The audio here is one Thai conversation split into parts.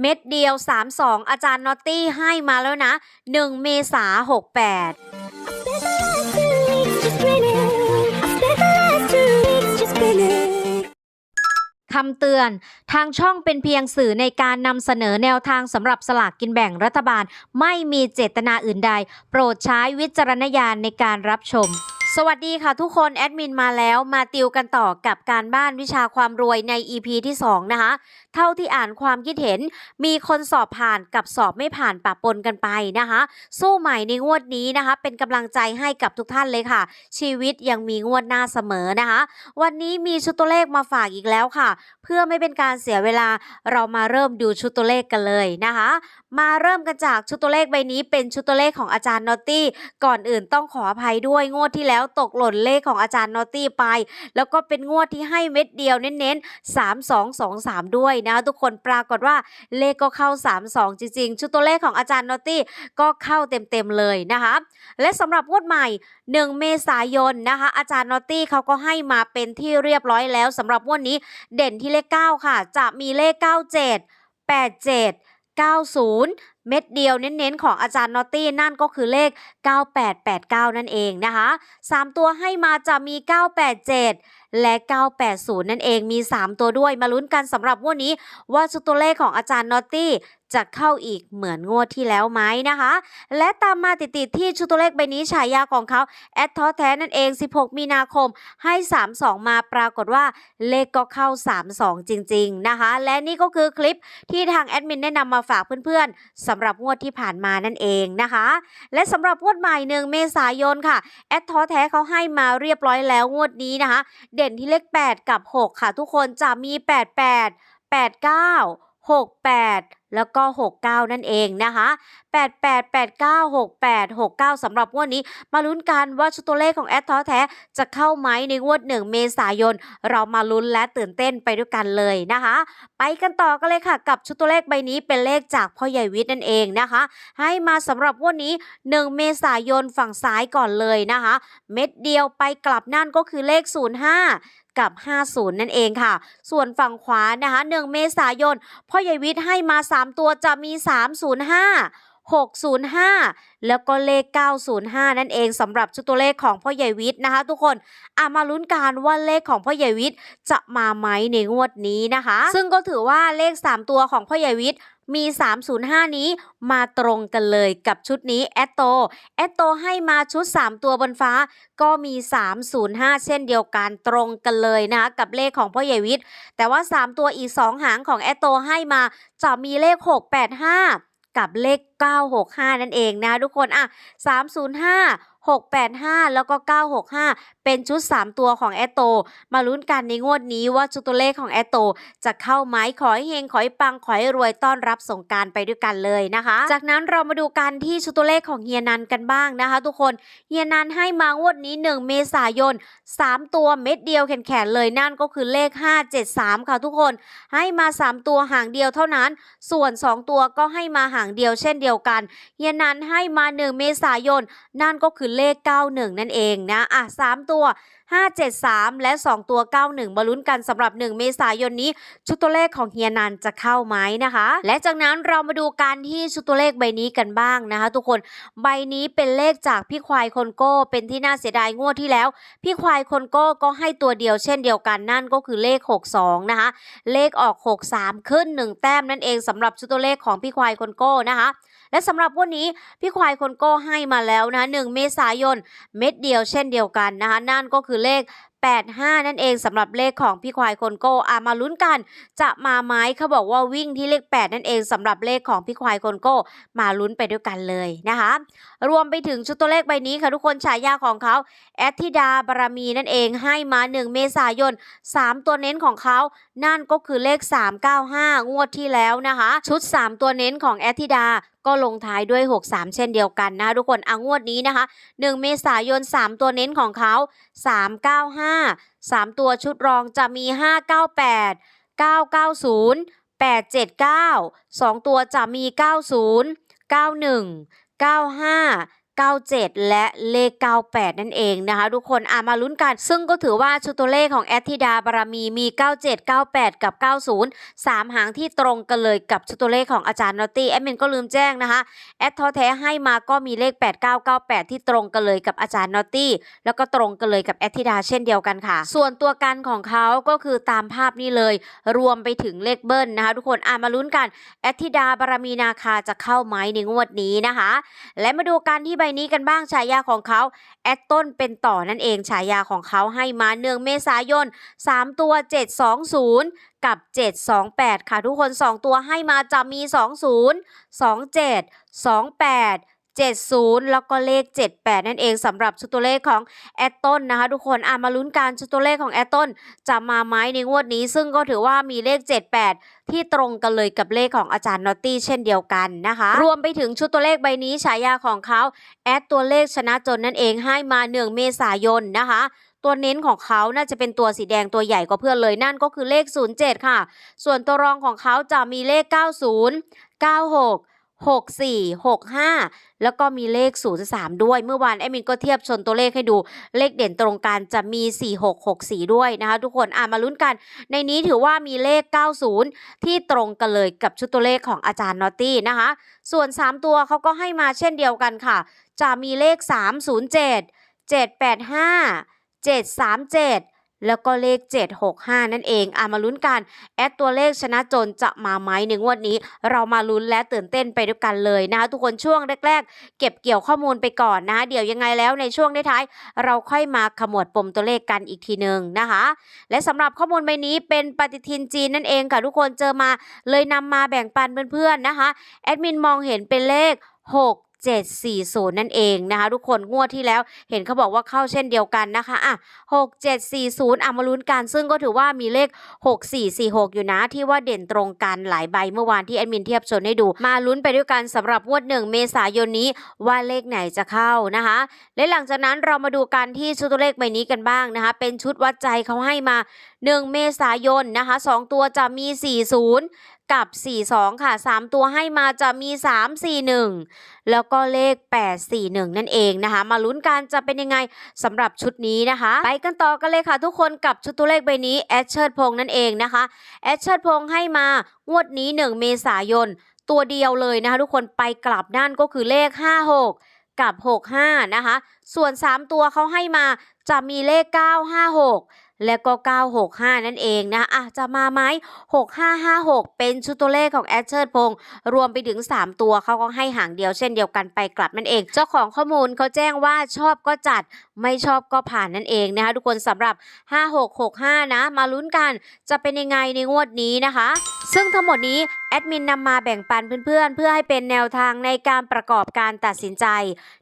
เม็ดเดียว 32 อาจารย์นอตตี้ให้มาแล้วนะ 1 เมษา68คำเตือน ทางช่องเป็นเพียงสื่อในการนำเสนอแนวทางสำหรับสลากกินแบ่งรัฐบาล ไม่มีเจตนาอื่นใด โปรดใช้วิจารณญาณในการรับชม สวัสดีค่ะทุกคนแอดมินมาแล้วมาติวกันต่อกับการบ้านวิชาความรวยใน EP ที่ 2 นะคะ เท่าที่อ่านความคิดเห็น มีคนสอบผ่านกับสอบไม่ผ่านปะปนกันไปนะคะ สู้ใหม่ในงวดนี้นะคะ เป็นกำลังใจให้กับทุกท่านเลยค่ะ ชีวิตยังมีงวดหน้าเสมอนะคะ วันนี้มีชุดตัวเลขมาฝากอีกแล้วค่ะ เพื่อไม่เป็นการเสียเวลาเรามาเริ่มดูชุดตัวเลขกันเลยนะคะ มาเริ่มกันจากชุดตัวเลขใบนี้เป็นชุดตัวเลขของอาจารย์นอตตี้ก่อนอื่นต้องขออภัยด้วยงวดที่แล้วตกหล่นเลขของอาจารย์นอตตี้ไป แล้วก็เป็นงวดที่ให้เม็ดเดียวเน้นๆ 3 2 2 3 ด้วยนะ ทุกคนปรากฏว่าเลขก็เข้า 3 2 จริงๆ ชุดตัวเลขของอาจารย์นอตตี้ก็เข้าเต็มๆเลยนะคะ และสำหรับงวดใหม่ 1 เมษายนนะคะ อาจารย์นอตตี้เขาก็ให้มาเป็นที่เรียบร้อยแล้วสำหรับงวดนี้เด่นที่เลข 9 ค่ะ จะมีเลข 97 87 90 เม็ดเดียวเน้นๆ ของอาจารย์นอตตี้นั่นก็คือเลข 9889 นั่นเองนะคะ 3 ตัวให้มาจะมี 987 และ 980 นั่นเองมี 3 ตัวด้วยมาลุ้นกันสำหรับงวดนี้ ว่าชุดตัวเลขของอาจารย์นอตตี้จะเข้าอีกเหมือนงวดที่แล้วไหมนะคะ และตามมาติดๆที่ชุดตัวเลขใบนี้ฉายาของเขาแอดท้อแท้นั่นเอง 16 มีนาคมให้ 32 มาปรากฏว่าเลขก็เข้า 32 จริง ๆ นะคะ และนี่ก็คือคลิปที่ทางแอดมินได้นำมาฝากเพื่อนๆสำหรับงวดที่ผ่านมานั่นเองนะคะ และสำหรับงวดใหม่หนึ่งเมษายนค่ะแอดท้อแท้เขาให้มาเรียบร้อยแล้วงวดนี้นะคะเด่นที่เลข 8 กับ 6 ค่ะทุกคนจะมี 88 89 68 แล้วก็ 69 นั่นเองนะคะ 88 89 68 69สำหรับงวดนี้ มาลุ้นกันว่าชุดตัวเลขของแอดท้อแท้จะเข้าไหมในงวด 1 เมษายน เรามาลุ้นและตื่นเต้นไปด้วยกันเลยนะคะ ไปกันต่อกันเลยค่ะ กับชุดตัวเลขใบนี้เป็นเลขจากพ่อใหญ่วิทย์นั่นเองนะคะ ให้มาสำหรับงวดนี้ 1 เมษายนฝั่งซ้ายก่อนเลยนะคะ เม็ดเดียวไปกลับนั่นก็คือเลข 05 กับ 50 นั่นเองค่ะ ส่วนฝั่งขวานะคะ 1 เมษายน พ่อใหญ่วิทย์ให้มา 3 ตัวจะมี 305 605 แล้วก็เลข 905 นั่นเองสำหรับชุดตัวเลขของพ่อใหญ่วิทย์นะคะ ทุกคนอามาลุ้นกันว่าเลขของพ่อใหญ่วิทย์จะมาไหมในงวดนี้นะคะ ซึ่งก็ถือว่าเลข 3 ตัวของพ่อใหญ่วิทย์มี 305 นี้มาตรงกันเลยกับชุดนี้แอตโตแอตโตให้มาชุด 3 ตัวบนฟ้าก็มี 305 เช่นเดียวกันตรงกันเลยนะคะกับเลขของพ่อใหญ่วิทย์แต่ว่า 3 ตัวอีก 2 หางของแอตโตให้มาจะมีเลข 685 กับเลข 965 นั่นเองนะทุกคนอะ305 685 แล้วก็ 965 เป็นชุด 3 ตัวของแอตโต มาลุ้นกันในงวดนี้ว่าชุดตัวเลขของแอตโต จะเข้าไหมขอให้เฮงขอให้ปังขอให้รวยต้อนรับสงการไปด้วยกันเลยนะคะ จากนั้นเรามาดูกันที่ชุดตัวเลขของเฮียนันกันบ้างนะคะ ทุกคนเฮียนันให้มางวดนี้ 1 เมษายน 3 ตัวเม็ดเดียวแขนๆเลยนั่นก็คือเลข 573 ค่ะทุกคน ให้มา 3 ตัวหางเดียวเท่านั้น ส่วน 2 ตัวก็ให้มาหางเดียวเช่นเดียวกันเฮียนันให้มา 1 เมษายน นั่นก็คือเลข 91 นั่นเองนะ อะ 3 ตัว 573 และ 2 ตัว 91 มาลุ้นกันสำหรับ 1 เมษายนนี้ ชุดตัวเลขของเฮียนันจะเข้าไหมนะคะ และจากนั้นเรามาดูการที่ชุดตัวเลขใบนี้กันบ้างนะคะ ทุกคนใบนี้เป็นเลขจากพี่ควายคนโก้เป็นที่น่าเสียดายงวดที่แล้ว พี่ควายคนโก้ก็ให้ตัวเดียวเช่นเดียวกันนั่นก็คือเลข 62 นะคะ เลขออก 63 ขึ้น 1 แต้มนั่นเองสำหรับชุดตัวเลขของพี่ควายคนโก้นะคะและสำหรับวันนี้พี่ควายคนโก้ให้มาแล้วนะ1เมษายนเม็ดเดียวเช่นเดียวกันนะคะนั่นก็คือเลข 85 นั่นเองสำหรับเลขของพี่ควายคนโก้อามาลุ้นกัน จะมาไหมเขาบอกว่าวิ่งที่เลข 8 นั่นเองสำหรับเลขของพี่ควายคนโก้มาลุ้นไปด้วยกันเลยนะคะ รวมไปถึงชุดตัวเลขใบนี้ค่ะทุกคนฉายาของเขาแอธิดาบารมีนั่นเองให้มา 1 เมษายน 3 ตัวเน้นของเขานั่นก็คือเลข 395 งวดที่แล้วนะคะ ชุด 3 ตัวเน้นของแอธิดา ก็ลงท้ายด้วย 63 เช่นเดียวกันนะคะทุกคนอางวดนี้นะคะ 1 เมษายน 3 ตัวเน้นของเขา 395 3 ตัวชุดรองจะมี 598 990 879 2 ตัวจะมี 90 91 95 97 และเลข 98 นั่นเองนะคะทุกคนอ่ามาลุ้นกัน ซึ่งก็ถือว่าชุดตัวเลขของแอธิดาบารมีมี 97 98 กับ 90 3 หางที่ตรงกันเลยกับชุดตัวเลขของอาจารย์นอตตี้แอดมินก็ลืมแจ้งนะคะแอดทอแท้ให้มาก็มีเลข 8998 ที่ตรงกันเลยกับอาจารย์นอตตี้แล้วก็ตรงกันเลยกับแอธิดาเช่นเดียวกันค่ะ ส่วนตัวกันของเขาก็คือตามภาพนี้เลย รวมไปถึงเลขเบิ้ลนะคะ ทุกคนอ่ามาลุ้นกันแอธิดาบารมีนาคาจะเข้าไหมในงวดนี้นะคะ และมาดูกันที่บนี้กันบ้างฉายาของเขาแอดต้นเป็นต่อนั่นเองฉายาของเขาให้มาเนืองเมษายน 3 ตัว 720 กับ 728 ค่ะทุกคน 2 ตัวให้มาจะมี 20 27 28 70 แล้วก็เลข 78 นั่นเองสำหรับชุดตัวเลขของแอดต้นนะคะทุกคนอะมาลุ้นกันชุดตัวเลขของแอดต้นจะมาไหมในงวดนี้ ซึ่งก็ถือว่ามีเลข 78 ที่ตรงกันเลยกับเลขของอาจารย์นอตตี้เช่นเดียวกันนะคะรวมไปถึงชุดตัวเลขใบนี้ฉายาของเขาแอดตัวเลขชนะจนนั่นเองให้มา 1 เมษายนนะคะตัวเน้นของเขาน่าจะเป็นตัวสีแดงตัวใหญ่กว่าเพื่อนเลยนั่นก็คือเลข 07 ค่ะ ส่วนตัวรองของเขาจะมีเลข 90 96 64 65 แล้วก็มีเลข 03 ด้วย เมื่อวานแอมินก็เทียบชนตัวเลขให้ดู เลขเด่นตรงกันจะมี 4664 ด้วยนะคะ ทุกคนอ่ามาลุ้นกัน ในนี้ถือว่ามีเลข 90 ที่ตรงกันเลยกับชุดตัวเลขของอาจารย์นอตตี้นะคะ ส่วน 3 ตัวเขาก็ให้มาเช่นเดียวกันค่ะ จะมีเลข 307 785 737 แล้วก็เลข 765 นั่นเองอามาลุ้นกัน แอดตัวเลขชนะจนจะมาไหมในงวดนี้ เรามาลุ้นและตื่นเต้นไปด้วยกันเลยนะคะทุกคนช่วงแรก ๆ เก็บเกี่ยวข้อมูลไปก่อนนะะเดี๋ยวยังไงแล้วในช่วงท้ายๆเราค่อยมาขมวดปมตัวเลขกันอีกทีหนึ่งนะคะ และสำหรับข้อมูลใบนี้เป็นปฏิทินจีนนั่นเองค่ะทุกคนเจอมาเลยนำมาแบ่งปันเพื่อนๆนะคะแอดมินมองเห็นเป็นเลข 6 740 นั่นเองนะคะทุกคนงวดที่แล้วเห็นเขาบอกว่าเข้าเช่นเดียวกันนะคะอะ6740อะมาลุ้นกันซึ่งก็ถือว่ามีเลข 6446 อยู่นะที่ว่าเด่นตรงกันหลายใบเมื่อวานที่แอดมินเทียบชนให้ดู มาลุ้นไปด้วยกันสำหรับงวด 1 เมษายนนี้ว่าเลขไหนจะเข้านะคะ และหลังจากนั้นเรามาดูกันที่ชุดตัวเลขใบนี้กันบ้างนะคะ เป็นชุดวัดใจเขาให้มา 1 เมษายนนะคะ 2 ตัวจะมี 40 กับ 42 ค่ะ 3 ตัวให้มาจะมี 341 แล้วก็เลข 841 นั่นเองนะคะ มาลุ้นกันจะเป็นยังไงสำหรับชุดนี้นะคะ ไปกันต่อกันเลยค่ะทุกคนกับชุดตัวเลขใบนี้แอดเชิดพงษ์นั่นเองนะคะแอดเชิดพงษ์ให้มางวดนี้ 1 เมษายน ตัวเดียวเลยนะคะ ทุกคนไปกลับนั่นก็คือเลข 56กับ 65 นะคะ ส่วน 3 ตัวเขาให้มาจะมีเลข 956 และก็ 965 นั่นเองนะอะจะมาไหม6556 เป็นชุดตัวเลขของแอดเชิดพงษ์รวมไปถึง 3 ตัวเขาก็ให้หางเดียวเช่นเดียวกันไปกลับนั่นเอง เจ้าของข้อมูลเขาแจ้งว่าชอบก็จัดไม่ชอบก็ผ่านนั่นเองนะคะทุกคนสำหรับ 5665 นะ มาลุ้นกันจะเป็นยังไงในงวดนี้นะคะ ซึ่งทั้งหมดนี้ แอดมินนำมาแบ่งปันเพื่อนๆ เพื่อให้เป็นแนวทางในการประกอบการตัดสินใจ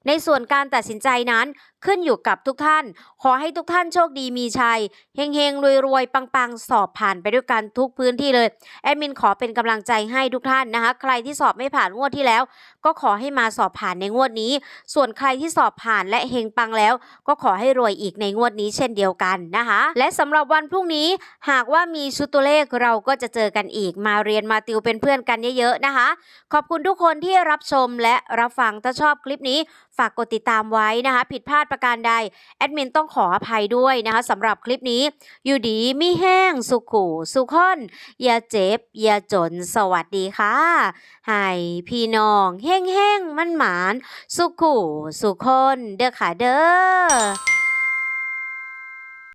ในส่วนการตัดสินใจนั้นขึ้นอยู่กับทุกท่าน ขอให้ทุกท่านโชคดีมีชัยเฮงเฮงรวยรวยๆ ปังๆ สอบผ่านไปด้วยกันทุกพื้นที่เลย แอดมินขอเป็นกำลังใจให้ทุกท่านนะคะ ใครที่สอบไม่ผ่านงวดที่แล้วก็ขอให้มาสอบผ่านในงวดนี้ ส่วนใครที่สอบผ่านและเฮงปังแล้ว ก็ขอให้รวยอีกในงวดนี้เช่นเดียวกันนะคะ และสำหรับวันพรุ่งนี้หากว่ามีชุดตัวเลขเราก็จะเจอกันอีกมาเรียนมาติวเป็นเพื่อนกันเยอะๆนะคะ ขอบคุณทุกคนที่รับชมและรับฟังถ้าชอบคลิปนี้ ฝากกดติดตามไว้นะคะ ผิดพลาดประการใด แอดมินต้องขออภัยด้วยนะคะสำหรับคลิปนี้ อยู่ดีมีแห้ง สุขูสุขอนอย่าเจ็บ อย่าจนสวัสดีค่ะให้พี่น้องแห้งแห้งมันหมาน สุขูสุขคนเด้อค่ะเด้อ